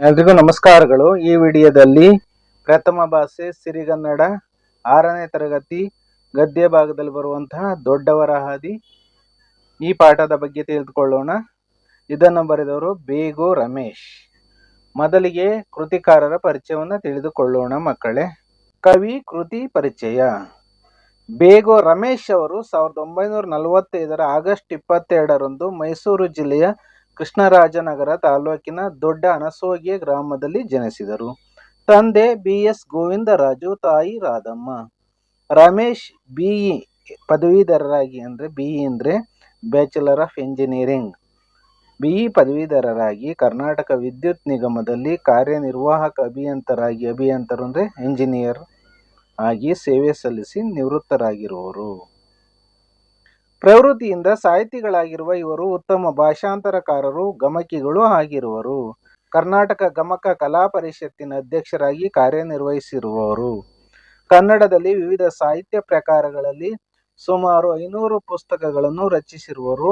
ಎಲ್ರಿಗೂ ನಮಸ್ಕಾರಗಳು. ಈ ವಿಡಿಯೋದಲ್ಲಿ ಪ್ರಥಮ ಭಾಷೆ, ಸಿರಿಗನ್ನಡ, ಆರನೇ ತರಗತಿ, ಗದ್ಯ ಭಾಗದಲ್ಲಿ ಬರುವಂತಹ ದೊಡ್ಡವರ ಹಾದಿ ಈ ಪಾಠದ ಬಗ್ಗೆ ತಿಳಿದುಕೊಳ್ಳೋಣ. ಇದನ್ನು ಬರೆದವರು ಬೇಗು ರಮೇಶ್. ಮೊದಲಿಗೆ ಕೃತಿಕಾರರ ಪರಿಚಯವನ್ನು ತಿಳಿದುಕೊಳ್ಳೋಣ ಮಕ್ಕಳೇ. ಕವಿ ಕೃತಿ ಪರಿಚಯ. ಬೇಗೋ ರಮೇಶ್ ಅವರು ಸಾವಿರದ ಒಂಬೈನೂರ ನಲವತ್ತೈದರ ಆಗಸ್ಟ್ ಇಪ್ಪತ್ತೆರಡರಂದು ಮೈಸೂರು ಜಿಲ್ಲೆಯ ಕೃಷ್ಣರಾಜನಗರ ತಾಲೂಕಿನ ದೊಡ್ಡ ಅನಸೋಗಿಯ ಗ್ರಾಮದಲ್ಲಿ ಜನಿಸಿದರು. ತಂದೆ ಬಿ ಎಸ್ ಗೋವಿಂದರಾಜು, ತಾಯಿ ರಾಧಮ್ಮ. ರಮೇಶ್ ಬಿಇ ಪದವೀಧರರಾಗಿ ಅಂದರೆ ಬಿಇ ಅಂದರೆ ಬ್ಯಾಚುಲರ್ ಆಫ್ ಇಂಜಿನಿಯರಿಂಗ್ ಬಿಇ ಪದವೀಧರರಾಗಿ ಕರ್ನಾಟಕ ವಿದ್ಯುತ್ ನಿಗಮದಲ್ಲಿ ಕಾರ್ಯನಿರ್ವಾಹಕ ಅಭಿಯಂತರಾಗಿ, ಅಭಿಯಂತರು ಅಂದರೆ ಇಂಜಿನಿಯರ್ ಆಗಿ ಸೇವೆ ಸಲ್ಲಿಸಿ ನಿವೃತ್ತರಾಗಿರುವರು. ಪ್ರವೃತ್ತಿಯಿಂದ ಸಾಹಿತಿಗಳಾಗಿರುವ ಇವರು ಉತ್ತಮ ಭಾಷಾಂತರಕಾರರು, ಗಮಕಿಗಳು ಆಗಿರುವರು. ಕರ್ನಾಟಕ ಗಮಕ ಕಲಾ ಪರಿಷತ್ತಿನ ಅಧ್ಯಕ್ಷರಾಗಿ ಕಾರ್ಯನಿರ್ವಹಿಸಿರುವವರು. ಕನ್ನಡದಲ್ಲಿ ವಿವಿಧ ಸಾಹಿತ್ಯ ಪ್ರಕಾರಗಳಲ್ಲಿ ಸುಮಾರು ಐನೂರು ಪುಸ್ತಕಗಳನ್ನು ರಚಿಸಿರುವರು.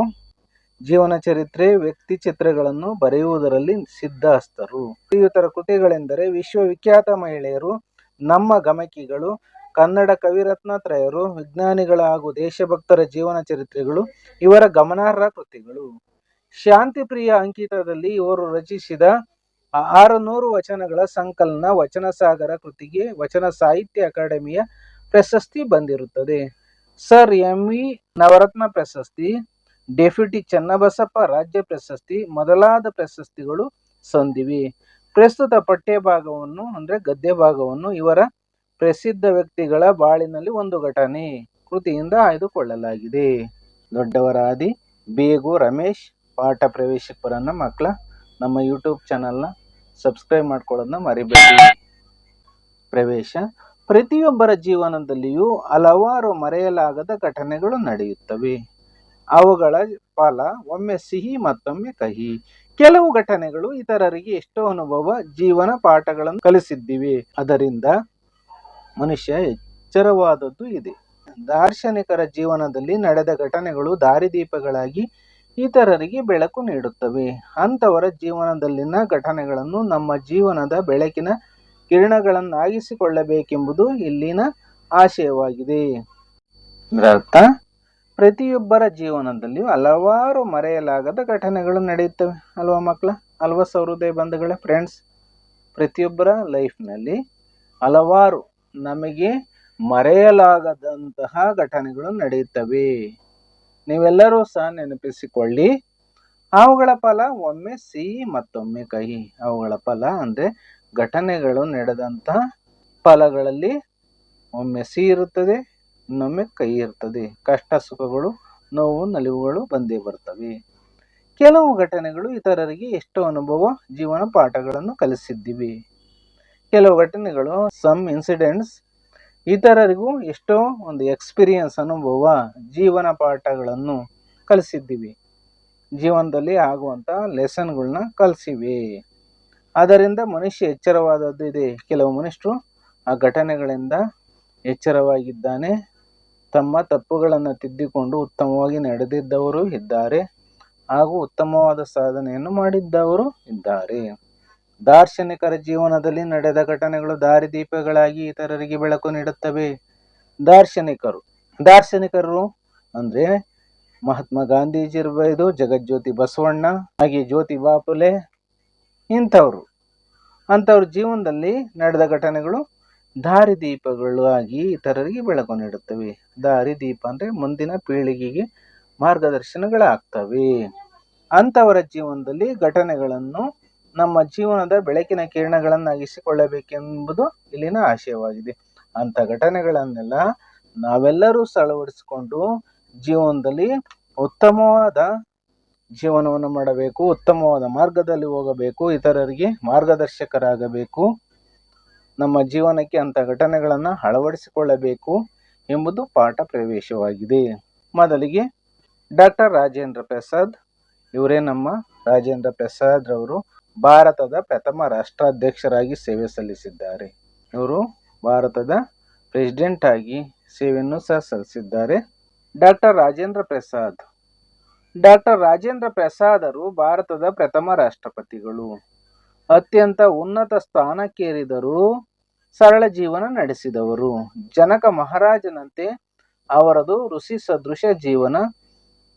ಜೀವನ ಚರಿತ್ರೆ, ವ್ಯಕ್ತಿ ಚಿತ್ರಗಳನ್ನು ಬರೆಯುವುದರಲ್ಲಿ ಸಿದ್ಧಹಸ್ತರು. ಶ್ರೀಯುತರ ಕೃತಿಗಳೆಂದರೆ ವಿಶ್ವವಿಖ್ಯಾತ ಮಹಿಳೆಯರು, ನಮ್ಮ ಗಮಕಿಗಳು ಕನ್ನಡ ಕವಿರತ್ನತ್ರಯರು ವಿಜ್ಞಾನಿಗಳ ಹಾಗೂ ದೇಶಭಕ್ತರ ಜೀವನ ಚರಿತ್ರೆಗಳು, ಇವರ ಗಮನಾರ್ಹ ಕೃತಿಗಳು. ಶಾಂತಿಪ್ರಿಯ ಅಂಕಿತದಲ್ಲಿ ಇವರು ರಚಿಸಿದ ಆರುನೂರು ವಚನಗಳ ಸಂಕಲನ ವಚನ ಸಾಗರ ಕೃತಿಗೆ ವಚನ ಸಾಹಿತ್ಯ ಅಕಾಡೆಮಿಯ ಪ್ರಶಸ್ತಿ ಬಂದಿರುತ್ತದೆ. ಸರ್ ಎಂ ವಿ ನವರತ್ನ ಪ್ರಶಸ್ತಿ, ಡೆಪ್ಯೂಟಿ ಚನ್ನಬಸಪ್ಪ ರಾಜ್ಯ ಪ್ರಶಸ್ತಿ ಮೊದಲಾದ ಪ್ರಶಸ್ತಿಗಳು ಸಂದಿವೆ. ಪ್ರಸ್ತುತ ಪಠ್ಯ ಭಾಗವನ್ನು ಅಂದರೆ ಗದ್ಯ ಭಾಗವನ್ನು ಇವರ ಪ್ರಸಿದ್ಧ ವ್ಯಕ್ತಿಗಳ ಬಾಳಿನಲ್ಲಿ ಒಂದು ಘಟನೆ ಕೃತಿಯಿಂದ ಆಯ್ದುಕೊಳ್ಳಲಾಗಿದೆ. ದೊಡ್ಡವರಾದಿ ಬೇಗು ರಮೇಶ್, ಪಾಠ ಪ್ರವೇಶಪುರನ ಮಕ್ಕಳ, ನಮ್ಮ ಯೂಟ್ಯೂಬ್ ಚಾನಲ್ನ ಸಬ್ಸ್ಕ್ರೈಬ್ ಮಾಡ್ಕೊಳ್ಳೋದನ್ನ ಮರಿಬೇಡಿ. ಪ್ರವೇಶ, ಪ್ರತಿಯೊಬ್ಬರ ಜೀವನದಲ್ಲಿಯೂ ಹಲವಾರು ಮರೆಯಲಾಗದ ಘಟನೆಗಳು ನಡೆಯುತ್ತವೆ. ಅವುಗಳ ಫಲ ಒಮ್ಮೆ ಸಿಹಿ, ಮತ್ತೊಮ್ಮೆ ಕಹಿ. ಕೆಲವು ಘಟನೆಗಳು ಇತರರಿಗೆ ಎಷ್ಟೋ ಅನುಭವ, ಜೀವನ ಪಾಠಗಳನ್ನು ಕಲಿಸಿದ್ದಿವೆ. ಅದರಿಂದ ಮನುಷ್ಯ ಎಚ್ಚರವಾದದ್ದು ಇದೆ. ದಾರ್ಶನಿಕರ ಜೀವನದಲ್ಲಿ ನಡೆದ ಘಟನೆಗಳು ದಾರಿದೀಪಗಳಾಗಿ ಇತರರಿಗೆ ಬೆಳಕು ನೀಡುತ್ತವೆ. ಅಂಥವರ ಜೀವನದಲ್ಲಿನ ಘಟನೆಗಳನ್ನು ನಮ್ಮ ಜೀವನದ ಬೆಳಕಿನ ಕಿರಣಗಳನ್ನಾಗಿಸಿಕೊಳ್ಳಬೇಕೆಂಬುದು ಇಲ್ಲಿನ ಆಶಯವಾಗಿದೆ. ಇದರರ್ಥ, ಪ್ರತಿಯೊಬ್ಬರ ಜೀವನದಲ್ಲಿಯೂ ಹಲವಾರು ಮರೆಯಲಾಗದ ಘಟನೆಗಳು ನಡೆಯುತ್ತವೆ. ಅಲ್ವಾ ಮಕ್ಕಳ ಅಲ್ವಾ ಸೌಹೃದಯ ಬಂಧುಗಳೇ? ಫ್ರೆಂಡ್ಸ್ ಪ್ರತಿಯೊಬ್ಬರ ಲೈಫ್ನಲ್ಲಿ ಹಲವಾರು ನಮಗೆ ಮರೆಯಲಾಗದಂತಹ ಘಟನೆಗಳು ನಡೆಯುತ್ತವೆ. ನೀವೆಲ್ಲರೂ ಸಹ ನೆನಪಿಸಿಕೊಳ್ಳಿ ಅವುಗಳ ಫಲ ಒಮ್ಮೆ ಸಿಹಿ, ಮತ್ತೊಮ್ಮೆ ಕಹಿ. ಅವುಗಳ ಫಲ ಅಂದರೆ ಘಟನೆಗಳು ನಡೆದಂತಹ ಫಲಗಳಲ್ಲಿ ಒಮ್ಮೆ ಸಿಹಿ ಇರುತ್ತದೆ, ಇನ್ನೊಮ್ಮೆ ಕಹಿ ಇರ್ತದೆ ಕಷ್ಟ, ಸುಖಗಳು, ನೋವು, ನಲಿವುಗಳು ಬಂದೇ ಬರ್ತವೆ ಕೆಲವು ಘಟನೆಗಳು ಇತರರಿಗೆ ಎಷ್ಟೋ ಅನುಭವ, ಜೀವನ ಪಾಠಗಳನ್ನು ಕಲಿಸಿದ್ದಿವೆ. ಕೆಲವು ಘಟನೆಗಳು ಸಮ್ ಇನ್ಸಿಡೆಂಟ್ಸ್ ಇತರರಿಗೂ ಎಷ್ಟೋ ಒಂದು ಎಕ್ಸ್ಪೀರಿಯನ್ಸ್ ಅನುಭವ, ಜೀವನ ಪಾಠಗಳನ್ನು ಕಲಿಸಿದ್ದೀವಿ. ಜೀವನದಲ್ಲಿ ಆಗುವಂಥ ಲೆಸನ್ಗಳನ್ನ ಕಲಿಸಿವೆ. ಅದರಿಂದ ಮನುಷ್ಯ ಎಚ್ಚರವಾದದ್ದು ಇದೆ. ಕೆಲವು ಮನುಷ್ಯರು ಆ ಘಟನೆಗಳಿಂದ ಎಚ್ಚರವಾಗಿದ್ದಾನೆ. ತಮ್ಮ ತಪ್ಪುಗಳನ್ನು ತಿದ್ದಿಕೊಂಡು ಉತ್ತಮವಾಗಿ ನಡೆದಿದ್ದವರು ಇದ್ದಾರೆ. ಹಾಗೂ ಉತ್ತಮವಾದ ಸಾಧನೆಯನ್ನು ಮಾಡಿದ್ದವರು ಇದ್ದಾರೆ. ದಾರ್ಶನಿಕರ ಜೀವನದಲ್ಲಿ ನಡೆದ ಘಟನೆಗಳು ದಾರಿದೀಪಗಳಾಗಿ ಇತರರಿಗೆ ಬೆಳಕು ನೀಡುತ್ತವೆ. ದಾರ್ಶನಿಕರು ದಾರ್ಶನಿಕರು ಅಂದ್ರೆ ಮಹಾತ್ಮ ಗಾಂಧೀಜಿ ಇರಬಹುದು ಜಗಜ್ಯೋತಿ ಬಸವಣ್ಣ, ಹಾಗೆ ಜ್ಯೋತಿ ಬಾಪುಲೆ ಇಂಥವ್ರು. ಅಂಥವ್ರ ಜೀವನದಲ್ಲಿ ನಡೆದ ಘಟನೆಗಳು ದಾರಿದೀಪಗಳು ಆಗಿ ಇತರರಿಗೆ ಬೆಳಕು ನೀಡುತ್ತವೆ. ದಾರಿದೀಪ ಅಂದ್ರೆ ಮುಂದಿನ ಪೀಳಿಗೆಗೆ ಮಾರ್ಗದರ್ಶನಗಳಾಗ್ತವೆ. ಅಂಥವರ ಜೀವನದಲ್ಲಿ ಘಟನೆಗಳನ್ನು ನಮ್ಮ ಜೀವನದ ಬೆಳಕಿನ ಕಿರಣಗಳನ್ನಾಗಿಸಿಕೊಳ್ಳಬೇಕೆಂಬುದು ಇಲ್ಲಿನ ಆಶಯವಾಗಿದೆ. ಅಂಥ ಘಟನೆಗಳನ್ನೆಲ್ಲ ನಾವೆಲ್ಲರೂ ಅಳವಡಿಸಿಕೊಂಡು ಜೀವನದಲ್ಲಿ ಉತ್ತಮವಾದ ಜೀವನವನ್ನು ಮಾಡಬೇಕು, ಉತ್ತಮವಾದ ಮಾರ್ಗದಲ್ಲಿ ಹೋಗಬೇಕು, ಇತರರಿಗೆ ಮಾರ್ಗದರ್ಶಕರಾಗಬೇಕು, ನಮ್ಮ ಜೀವನಕ್ಕೆ ಅಂತ ಘಟನೆಗಳನ್ನು ಅಳವಡಿಸಿಕೊಳ್ಳಬೇಕು ಎಂಬುದು ಪಾಠ ಪ್ರವೇಶವಾಗಿದೆ. ಮೊದಲಿಗೆ ಡಾಕ್ಟರ್ ರಾಜೇಂದ್ರ ಪ್ರಸಾದ್, ಇವರೇ ನಮ್ಮ ರಾಜೇಂದ್ರ ಪ್ರಸಾದ್ ರವರು ಭಾರತದ ಪ್ರಥಮ ರಾಷ್ಟ್ರಾಧ್ಯಕ್ಷರಾಗಿ ಸೇವೆ ಸಲ್ಲಿಸಿದ್ದಾರೆ. ಇವರು ಭಾರತದ ಪ್ರೆಸಿಡೆಂಟ್ ಆಗಿ ಸೇವೆಯನ್ನು ಸಹ ಸಲ್ಲಿಸಿದ್ದಾರೆ. ಡಾಕ್ಟರ್ ರಾಜೇಂದ್ರ ಪ್ರಸಾದ್. ಡಾಕ್ಟರ್ ರಾಜೇಂದ್ರ ಪ್ರಸಾದರು ಭಾರತದ ಪ್ರಥಮ ರಾಷ್ಟ್ರಪತಿಗಳು. ಅತ್ಯಂತ ಉನ್ನತ ಸ್ಥಾನಕ್ಕೇರಿದರು ಸರಳ ಜೀವನ ನಡೆಸಿದವರು. ಜನಕ ಮಹಾರಾಜನಂತೆ ಅವರದು ಋಷಿ ಸದೃಶ ಜೀವನ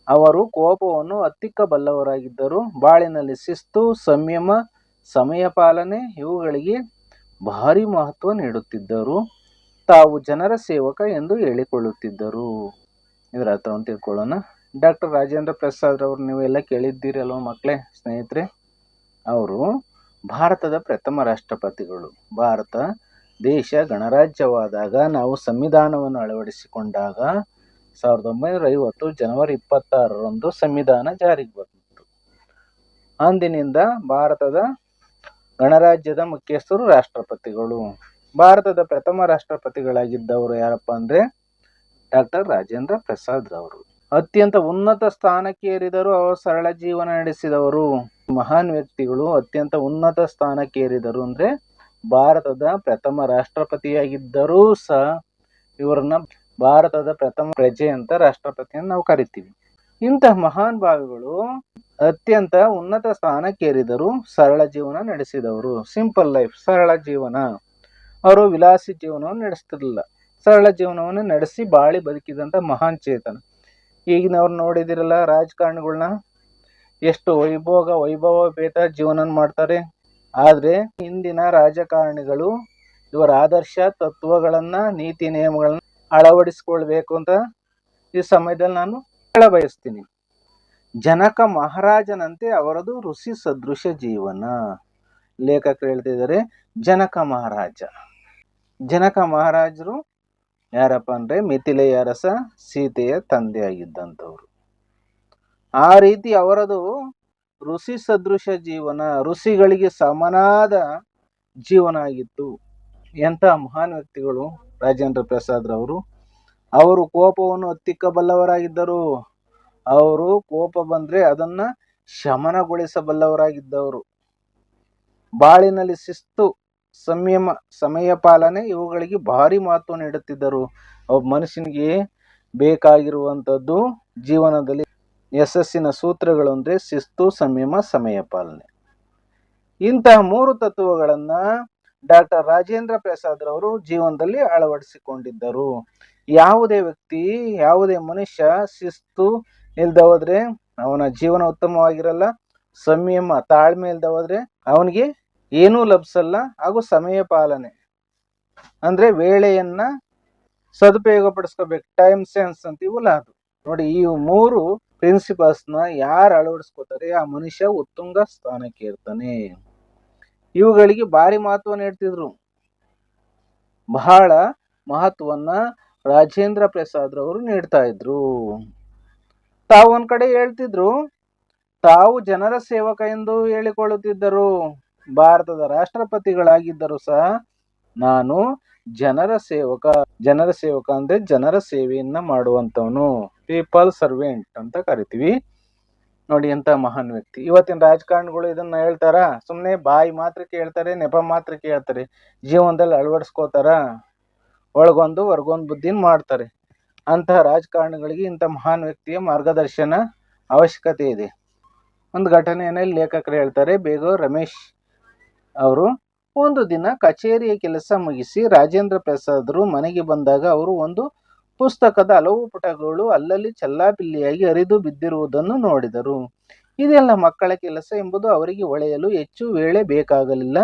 ಅವರು ಕೋಪವನ್ನು ಹತ್ತಿಕ್ಕಬಲ್ಲವರಾಗಿದ್ದರು ಬಾಳಿನಲ್ಲಿ ಶಿಸ್ತು, ಸಂಯಮ, ಸಮಯ ಪಾಲನೆ ಇವುಗಳಿಗೆ ಭಾರಿ ಮಹತ್ವ ನೀಡುತ್ತಿದ್ದರು. ತಾವು ಜನರ ಸೇವಕ ಎಂದು ಹೇಳಿಕೊಳ್ಳುತ್ತಿದ್ದರು. ಇದರ ಅರ್ಥವನ್ನು ತಿಳ್ಕೊಳ್ಳೋಣ. ಡಾಕ್ಟರ್ ರಾಜೇಂದ್ರ ಪ್ರಸಾದ್ ಅವರು ನೀವೆಲ್ಲ ಕೇಳಿದ್ದೀರಲ್ವ ಮಕ್ಕಳೇ, ಸ್ನೇಹಿತರೆ? ಅವರು ಭಾರತದ ಪ್ರಥಮ ರಾಷ್ಟ್ರಪತಿಗಳು. ಭಾರತ ದೇಶ ಗಣರಾಜ್ಯವಾದಾಗ, ನಾವು ಸಂವಿಧಾನವನ್ನು ಅಳವಡಿಸಿಕೊಂಡಾಗ ಸಾವಿರದ ಒಂಬೈನೂರ ಐವತ್ತು ಜನವರಿ ಇಪ್ಪತ್ತಾರರಂದು ಸಂವಿಧಾನ ಜಾರಿಗೆ ಬಂತು. ಅಂದಿನಿಂದ ಭಾರತದ ಗಣರಾಜ್ಯದ ಮುಖ್ಯಸ್ಥರು ರಾಷ್ಟ್ರಪತಿಗಳು. ಭಾರತದ ಪ್ರಥಮ ರಾಷ್ಟ್ರಪತಿಗಳಾಗಿದ್ದವರು ಯಾರಪ್ಪ ಅಂದ್ರೆ ಡಾಕ್ಟರ್ ರಾಜೇಂದ್ರ ಪ್ರಸಾದ್ ರವರು. ಅತ್ಯಂತ ಉನ್ನತ ಸ್ಥಾನಕ್ಕೆ ಏರಿದರು ಅವರು ಸರಳ ಜೀವನ ನಡೆಸಿದವರು. ಮಹಾನ್ ವ್ಯಕ್ತಿಗಳು ಅತ್ಯಂತ ಉನ್ನತ ಸ್ಥಾನಕ್ಕೆ ಏರಿದರು ಅಂದ್ರೆ ಭಾರತದ ಪ್ರಥಮ ರಾಷ್ಟ್ರಪತಿಯಾಗಿದ್ದರೂ ಸಹ ಇವರನ್ನ ಭಾರತದ ಪ್ರಥಮ ಪ್ರಜೆ ಅಂತ ರಾಷ್ಟ್ರಪತಿಯನ್ನು ನಾವು ಕರಿತೀವಿ. ಇಂತಹ ಮಹಾನ್ ಭಾವಿಗಳು ಅತ್ಯಂತ ಉನ್ನತ ಸ್ಥಾನಕ್ಕೇರಿದರು ಸರಳ ಜೀವನ ನಡೆಸಿದವರು. ಸಿಂಪಲ್ ಲೈಫ್, ಸರಳ ಜೀವನ. ಅವರು ವಿಲಾಸಿ ಜೀವನವನ್ನು ನಡೆಸ್ತಿರ್ಲಿಲ್ಲ. ಸರಳ ಜೀವನವನ್ನು ನಡೆಸಿ ಬಾಳಿ ಬದುಕಿದಂಥ ಮಹಾನ್ ಚೇತನ. ಈಗಿನವ್ರು ನೋಡಿದಿರಲ್ಲ ರಾಜಕಾರಣಿಗಳನ್ನ ಎಷ್ಟು ವೈಭೋಗ, ವೈಭವ ಭೇದ ಜೀವನ ಮಾಡ್ತಾರೆ. ಆದರೆ ಇಂದಿನ ರಾಜಕಾರಣಿಗಳು ಇವರ ಆದರ್ಶ ತತ್ವಗಳನ್ನು, ನೀತಿ ನಿಯಮಗಳನ್ನ ಅಳವಡಿಸಿಕೊಳ್ಬೇಕು ಅಂತ ಈ ಸಮಯದಲ್ಲಿ ನಾನು ಹೇಳ ಬಯಸ್ತೀನಿ ಜನಕ ಮಹಾರಾಜನಂತೆ ಅವರದು ಋಷಿ ಸದೃಶ ಜೀವನ. ಲೇಖಕರು ಹೇಳ್ತಿದ್ದಾರೆ, ಜನಕ ಮಹಾರಾಜ. ಜನಕ ಮಹಾರಾಜರು ಯಾರಪ್ಪ ಅಂದ್ರೆ ಮಿಥಿಲೆಯ ಅರಸ ಸೀತೆಯ ತಂದೆಯಾಗಿದ್ದಂಥವ್ರು. ಆ ರೀತಿ ಅವರದು ಋಷಿ ಸದೃಶ ಜೀವನ, ಋಷಿಗಳಿಗೆ ಸಮನಾದ ಜೀವನ ಆಗಿತ್ತು. ಎಂಥ ಮಹಾನ್ ವ್ಯಕ್ತಿಗಳು ರಾಜೇಂದ್ರ ಪ್ರಸಾದ್ ರವರು. ಅವರು ಕೋಪವನ್ನು ಹತ್ತಿಕ್ಕಬಲ್ಲವರಾಗಿದ್ದರು ಅವರು ಕೋಪ ಬಂದ್ರೆ ಅದನ್ನ ಶಮನಗೊಳಿಸಬಲ್ಲವರಾಗಿದ್ದವರು. ಬಾಳಿನಲ್ಲಿ ಶಿಸ್ತು, ಸಂಯಮ, ಸಮಯ ಪಾಲನೆ ಇವುಗಳಿಗೆ ಭಾರಿ ಮಹತ್ವ ನೀಡುತ್ತಿದ್ದರು. ಒಬ್ಬ ಮನುಷ್ಯನಿಗೆ ಬೇಕಾಗಿರುವಂಥದ್ದು ಜೀವನದಲ್ಲಿ ಯಶಸ್ಸಿನ ಸೂತ್ರಗಳು ಅಂದ್ರೆ ಶಿಸ್ತು, ಸಂಯಮ, ಸಮಯ ಪಾಲನೆ. ಇಂತಹ ಮೂರು ತತ್ವಗಳನ್ನ ಡಾಕ್ಟರ್ ರಾಜೇಂದ್ರ ಪ್ರಸಾದ್ ರವರು ಜೀವನದಲ್ಲಿ ಅಳವಡಿಸಿಕೊಂಡಿದ್ದರು. ಯಾವುದೇ ವ್ಯಕ್ತಿ, ಯಾವುದೇ ಮನುಷ್ಯ ಶಿಸ್ತು ಇಲ್ದ ಹೋದ್ರೆ ಅವನ ಜೀವನ ಉತ್ತಮವಾಗಿರಲ್ಲ, ಸಂಯಮ, ತಾಳ್ಮೆ ಇಲ್ದ ಹೋದ್ರೆ ಅವನಿಗೆ ಏನೂ ಲಭಿಸಲ್ಲ, ಹಾಗೂ ಸಮಯ ಪಾಲನೆ. ಅಂದ್ರೆ ವೇಳೆಯನ್ನ ಸದುಪಯೋಗ ಪಡಿಸ್ಕೋಬೇಕು ಟೈಮ್ ಸೆನ್ಸ್ ಅಂತೀವಲ್ಲ ಅದು. ನೋಡಿ, ಈ ಮೂರು ಪ್ರಿನ್ಸಿಪಲ್ಸ್ನ ಯಾರು ಅಳವಡಿಸ್ಕೋತಾರೆ, ಆ ಮನುಷ್ಯ ಉತ್ತುಂಗ ಸ್ಥಾನಕ್ಕೆ ಇರ್ತಾನೆ ಇವುಗಳಿಗೆ ಭಾರಿ ಮಹತ್ವ ನೀಡ್ತಿದ್ರು. ಬಹಳ ಮಹತ್ವವನ್ನ ರಾಜೇಂದ್ರ ಪ್ರಸಾದ್ ರವರು ನೀಡ್ತಾ ಇದ್ರು. ತಾವು ಒಂದ್ ಕಡೆ ಹೇಳ್ತಿದ್ರು, ತಾವು ಜನರ ಸೇವಕ ಎಂದು ಹೇಳಿಕೊಳ್ಳುತ್ತಿದ್ದರು, ಭಾರತದ ರಾಷ್ಟ್ರಪತಿಗಳಾಗಿದ್ದರು ಸಹ ನಾನು ಜನರ ಸೇವಕ ಜನರ ಸೇವಕ ಅಂದ್ರೆ ಜನರ ಸೇವೆಯನ್ನ ಮಾಡುವಂತವನು. ಪೀಪಲ್ ಸರ್ವೆಂಟ್ ಅಂತ ಕರಿತೀವಿ. ನೋಡಿ ಎಂತ ಮಹಾನ್ ವ್ಯಕ್ತಿ. ಇವತ್ತಿನ ರಾಜಕಾರಣಿಗಳು ಇದನ್ನ ಹೇಳ್ತಾರ? ಸುಮ್ಮನೆ ಬಾಯಿ ಮಾತ್ರ ಕೇಳ್ತಾರೆ, ನೆಪ ಮಾತ್ರ ಕೇಳ್ತಾರೆ. ಜೀವನದಲ್ಲಿ ಅಳವಡಿಸ್ಕೋತಾರ, ಒಳಗೊಂದು ಹೊರಗೊಂದು ಬುದ್ಧಿನ ಮಾಡ್ತಾರೆ. ಅಂತಹ ರಾಜಕಾರಣಿಗಳಿಗೆ ಇಂಥ ಮಹಾನ್ ವ್ಯಕ್ತಿಯ ಮಾರ್ಗದರ್ಶನ ಅವಶ್ಯಕತೆ ಇದೆ. ಒಂದು ಘಟನೆಯಲ್ಲಿ ಲೇಖಕರು ಹೇಳ್ತಾರೆ, ಬೇಗ ರಮೇಶ್ ಅವರು ಒಂದು ದಿನ ಕಚೇರಿಯ ಕೆಲಸ ಮುಗಿಸಿ ರಾಜೇಂದ್ರ ಪ್ರಸಾದರು ಮನೆಗೆ ಬಂದಾಗ ಅವರು ಒಂದು ಪುಸ್ತಕದ ಹಲವು ಪುಟಗಳು ಅಲ್ಲಲ್ಲಿ ಚೆಲ್ಲಾಪಿಲ್ಲಿಯಾಗಿ ಹರಿದು ಬಿದ್ದಿರುವುದನ್ನು ನೋಡಿದರು. ಇದೆಲ್ಲ ಮಕ್ಕಳ ಕೆಲಸ ಎಂಬುದು ಅವರಿಗೆ ಒಳೆಯಲು ಹೆಚ್ಚು ವೇಳೆ ಬೇಕಾಗಲಿಲ್ಲ.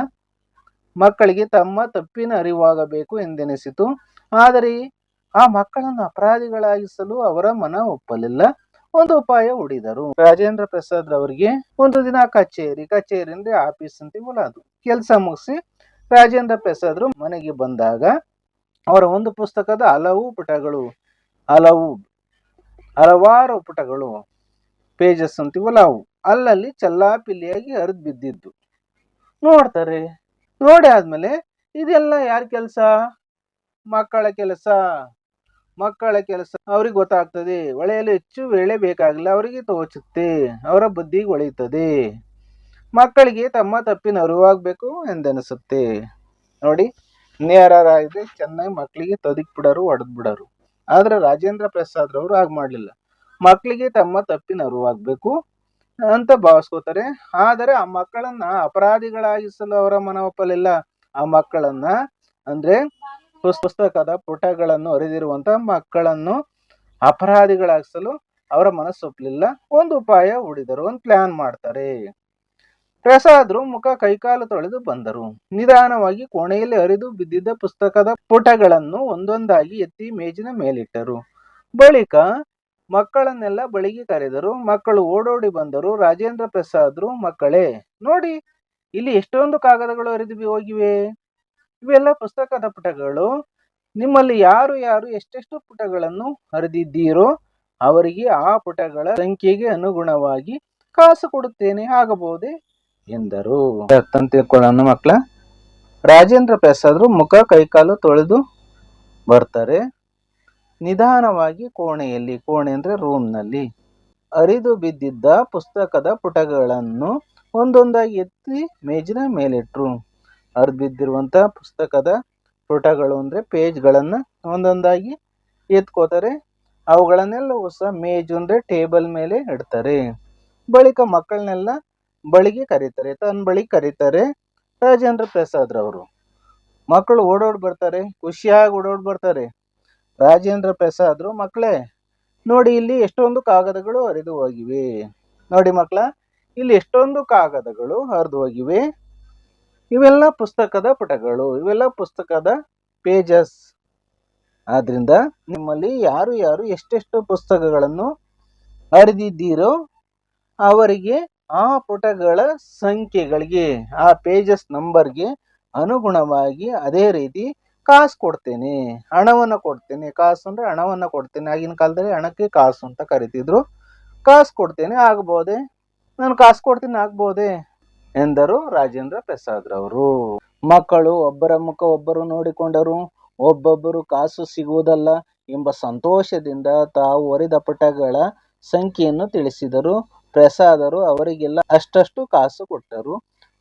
ಮಕ್ಕಳಿಗೆ ತಮ್ಮ ತಪ್ಪಿನ ಅರಿವಾಗಬೇಕು ಎಂದೆನಿಸಿತು. ಆದರೆ ಆ ಮಕ್ಕಳನ್ನು ಅಪರಾಧಿಗಳಾಗಿಸಲು ಅವರ ಮನ ಒಪ್ಪಲಿಲ್ಲ. ಒಂದು ಉಪಾಯ ಹುಡಿದರು. ರಾಜೇಂದ್ರ ಪ್ರಸಾದ್ ಅವರಿಗೆ ಒಂದು ದಿನ ಕಚೇರಿ ಕಚೇರಿ ಅಂದ್ರೆ ಆಫೀಸ್ ಅಂತ ಕೆಲಸ ಮುಗಿಸಿ ರಾಜೇಂದ್ರ ಪ್ರಸಾದ್ ಮನೆಗೆ ಬಂದಾಗ ಅವರ ಒಂದು ಪುಸ್ತಕದ ಹಲವು ಪುಟಗಳು, ಹಲವು, ಹಲವಾರು ಪುಟಗಳು ಪೇಜಸ್ ಅಂತೀವಲ್ಲ ಅವು ಅಲ್ಲಲ್ಲಿ ಚಲ್ಲಾಪಿಲ್ಲಿಯಾಗಿ ಹರಿದು ಬಿದ್ದಿದ್ದು. ನೋಡ್ತಾರೆ, ನೋಡಿ ಆದ್ಮೇಲೆ ಇದೆಲ್ಲ ಯಾರ ಕೆಲಸ? ಮಕ್ಕಳ ಕೆಲಸ ಮಕ್ಕಳ ಕೆಲಸ. ಅವ್ರಿಗೆ ಗೊತ್ತಾಗ್ತದೆ ಒಳೆಯಲು ಹೆಚ್ಚು ವೇಳೆ ಬೇಕಾಗಿಲ್ಲ ಅವರಿಗೆ ತೋಚುತ್ತೆ, ಅವರ ಬುದ್ಧಿಗೆ ಒಳೆಯುತ್ತದೆ ಮಕ್ಕಳಿಗೆ ತಮ್ಮ ತಪ್ಪಿನ ಅರಿವಾಗಬೇಕು ಎಂದೆನಿಸುತ್ತೆ. ನೋಡಿ ನೇರರಾಗಿದೆ ಚೆನ್ನಾಗಿ ಮಕ್ಕಳಿಗೆ ತದಿಕ್ ಬಿಡೋರು ಹೊಡೆದ್ ಬಿಡೋರು. ಆದ್ರೆ ರಾಜೇಂದ್ರ ಪ್ರಸಾದ್ ರವರು ಹಾಗೆ ಮಾಡಲಿಲ್ಲ. ಮಕ್ಕಳಿಗೆ ತಮ್ಮ ತಪ್ಪಿನ ಅರಿವಾಗಬೇಕು ಅಂತ ಭಾವಿಸ್ಕೋತಾರೆ. ಆದರೆ ಆ ಮಕ್ಕಳನ್ನ ಅಪರಾಧಿಗಳಾಗಿಸಲು ಅವರ ಮನೋಪಲಿಲ್ಲ ಆ ಮಕ್ಕಳನ್ನ ಅಂದ್ರೆ ಪುಸ್ತಕದ ಪುಟಗಳನ್ನು ಅರಿದಿರುವಂತಹ ಮಕ್ಕಳನ್ನು ಅಪರಾಧಿಗಳಾಗಿಸಲು ಅವರ ಮನಸ್ಸೊಪ್ಪಲಿಲ್ಲ ಒಂದು ಉಪಾಯ ಹುಡಿದರು, ಒಂದು ಪ್ಲಾನ್ ಮಾಡ್ತಾರೆ. ಪ್ರಸಾದ್ರು ಮುಖ ಕೈಕಾಲು ತೊಳೆದು ಬಂದರು. ನಿಧಾನವಾಗಿ ಕೋಣೆಯಲ್ಲಿ ಹರಿದು ಬಿದ್ದಿದ್ದ ಪುಸ್ತಕದ ಪುಟಗಳನ್ನು ಒಂದೊಂದಾಗಿ ಎತ್ತಿ ಮೇಜಿನ ಮೇಲಿಟ್ಟರು. ಬಳಿಕ ಮಕ್ಕಳನ್ನೆಲ್ಲ ಬಳಿಗೆ ಕರೆದರು. ಮಕ್ಕಳು ಓಡೋಡಿ ಬಂದರು. ರಾಜೇಂದ್ರ ಪ್ರಸಾದ್ರು, ಮಕ್ಕಳೇ, ನೋಡಿ, ಇಲ್ಲಿ ಎಷ್ಟೊಂದು ಕಾಗದಗಳು ಹರಿದು ಹೋಗಿವೆ. ಇವೆಲ್ಲ ಪುಸ್ತಕದ ಪುಟಗಳು. ನಿಮ್ಮಲ್ಲಿ ಯಾರು ಯಾರು ಎಷ್ಟೆಷ್ಟು ಪುಟಗಳನ್ನು ಹರಿದಿದ್ದೀರೋ ಅವರಿಗೆ ಆ ಪುಟಗಳ ಸಂಖ್ಯೆಗೆ ಅನುಗುಣವಾಗಿ ಕಾಸು ಕೊಡುತ್ತೇನೆ. ಆಗಬಹುದೇ? ಎಂದರು. ತಿಳ್ಕೊಳ್ಳೋಣ ಮಕ್ಕಳ ರಾಜೇಂದ್ರ ಪ್ರಸಾದ್ರು ಮುಖ ಕೈಕಾಲು ತೊಳೆದು ಬರ್ತಾರೆ. ನಿಧಾನವಾಗಿ ಕೋಣೆಯಲ್ಲಿ, ಕೋಣೆ ಅಂದರೆ ರೂಮ್ನಲ್ಲಿ ಅರಿದು ಬಿದ್ದಿದ್ದ ಪುಸ್ತಕದ ಪುಟಗಳನ್ನು ಒಂದೊಂದಾಗಿ ಎತ್ತಿ ಮೇಜಿನ ಮೇಲಿಟ್ರು. ಅರ್ದು ಬಿದ್ದಿರುವಂತ ಪುಸ್ತಕದ ಪುಟಗಳು ಅಂದ್ರೆ ಪೇಜ್ಗಳನ್ನು ಒಂದೊಂದಾಗಿ ಎತ್ಕೋತಾರೆ. ಅವುಗಳನ್ನೆಲ್ಲ ಸಹ ಮೇಜು ಅಂದರೆ ಟೇಬಲ್ ಮೇಲೆ ಇಡ್ತಾರೆ. ಬಳಿಕ ಮಕ್ಕಳನ್ನೆಲ್ಲ ಬಳಿಗೆ ಕರೀತಾರೆ, ತನ್ನ ಬಳಿಗೆ ಕರೀತಾರೆ. ರಾಜೇಂದ್ರ ಪ್ರಸಾದ್ ರವರು. ಮಕ್ಕಳು ಓಡೋಡ್ ಬರ್ತಾರೆ, ಖುಷಿಯಾಗಿ ಓಡೋಡ್ ಬರ್ತಾರೆ. ರಾಜೇಂದ್ರ ಪ್ರಸಾದ್ರು ಮಕ್ಕಳೇ ನೋಡಿ ಇಲ್ಲಿ ಎಷ್ಟೊಂದು ಕಾಗದಗಳು ಹರಿದು ಹೋಗಿವೆ. ನೋಡಿ ಮಕ್ಕಳ ಇಲ್ಲಿ ಎಷ್ಟೊಂದು ಕಾಗದಗಳು ಹರಿದು ಹೋಗಿವೆ. ಇವೆಲ್ಲ ಪುಸ್ತಕದ ಪುಟಗಳು, ಇವೆಲ್ಲ ಪುಸ್ತಕದ ಪೇಜಸ್. ಆದ್ರಿಂದ ನಿಮ್ಮಲ್ಲಿ ಯಾರು ಯಾರು ಎಷ್ಟೆಷ್ಟು ಪುಸ್ತಕಗಳನ್ನು ಹರಿದಿದ್ದೀರೋ ಅವರಿಗೆ ಆ ಪುಟಗಳ ಸಂಖ್ಯೆಗಳಿಗೆ, ಆ ಪೇಜಸ್ ನಂಬರ್ಗೆ ಅನುಗುಣವಾಗಿ ಅದೇ ರೀತಿ ಕಾಸು ಕೊಡ್ತೇನೆ. ಹಣವನ್ನು ಕೊಡ್ತೇನೆ. ಕಾಸು ಅಂದ್ರೆ ಹಣವನ್ನು ಕೊಡ್ತೇನೆ. ಆಗಿನ ಕಾಲದಲ್ಲಿ ಹಣಕ್ಕೆ ಕಾಸು ಅಂತ ಕರಿತಿದ್ರು. ಕಾಸು ಕೊಡ್ತೇನೆ, ಆಗ್ಬೋದೆ? ನಾನು ಕಾಸು ಕೊಡ್ತೀನಿ, ಆಗ್ಬೋದೆ? ಎಂದರು ರಾಜೇಂದ್ರ ಪ್ರಸಾದ್ರವರು ಮಕ್ಕಳು ಒಬ್ಬರ ಮುಖ ಒಬ್ಬರು ನೋಡಿಕೊಂಡರು. ಒಬ್ಬೊಬ್ಬರು ಕಾಸು ಸಿಗುವುದಲ್ಲ ಎಂಬ ಸಂತೋಷದಿಂದ ತಾವು ಒರೆದ ಪುಟಗಳ ಸಂಖ್ಯೆಯನ್ನು ತಿಳಿಸಿದರು. ಪ್ರಸಾದರು ಅವರಿಗೆಲ್ಲ ಅಷ್ಟಷ್ಟು ಕಾಸು ಕೊಟ್ಟರು.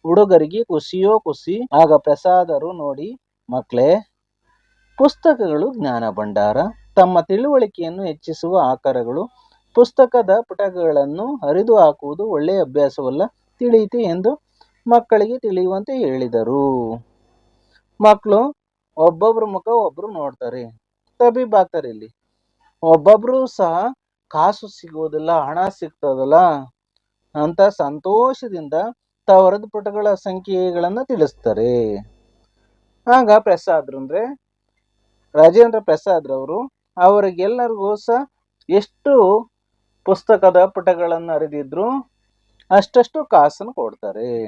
ಹುಡುಗರಿಗೆ ಖುಷಿಯೋ ಖುಷಿ ಆಗ ಪ್ರಸಾದರು ನೋಡಿ ಮಕ್ಕಳೇ ಪುಸ್ತಕಗಳು ಜ್ಞಾನ ಭಂಡಾರ. ತಮ್ಮ ತಿಳುವಳಿಕೆಯನ್ನು ಹೆಚ್ಚಿಸುವ ಆಕಾರಗಳು. ಪುಸ್ತಕದ ಪುಟಗಳನ್ನು ಹರಿದು ಹಾಕುವುದು ಒಳ್ಳೆಯ ಅಭ್ಯಾಸವಲ್ಲ, ತಿಳಿಯಿತೆ ಎಂದು ಮಕ್ಕಳಿಗೆ ತಿಳಿಯುವಂತೆ ಹೇಳಿದರು. ಮಕ್ಕಳು ಒಬ್ಬೊಬ್ರ ಮುಖ ಒಬ್ರು ನೋಡ್ತಾರೆ. ಇಲ್ಲಿ ಒಬ್ಬೊಬ್ರು ಸಹ ಕಾಸು ಸಿಗುವುದಿಲ್ಲ, ಹಣ ಸಿಗ್ತದಲ್ಲ? ಅಂತ ಸಂತೋಷದಿಂದ ತವರದ ಪುಟಗಳ ಸಂಖ್ಯೆಗಳನ್ನು ತಿಳಿಸ್ತಾರೆ. ಆಗ ಪ್ರಸಾದ್ರು ಅಂದ್ರೆ, ರಾಜೇಂದ್ರ ಪ್ರಸಾದ್ ರವರು ಅವರಿಗೆಲ್ಲರಿಗೂ ಸಹ ಎಷ್ಟು ಪುಸ್ತಕದ ಪುಟಗಳನ್ನು ಅರಿದಿದ್ರು ಅಷ್ಟಷ್ಟು ಕಾಸನ್ನು ಕೊಡ್ತಾರೆ.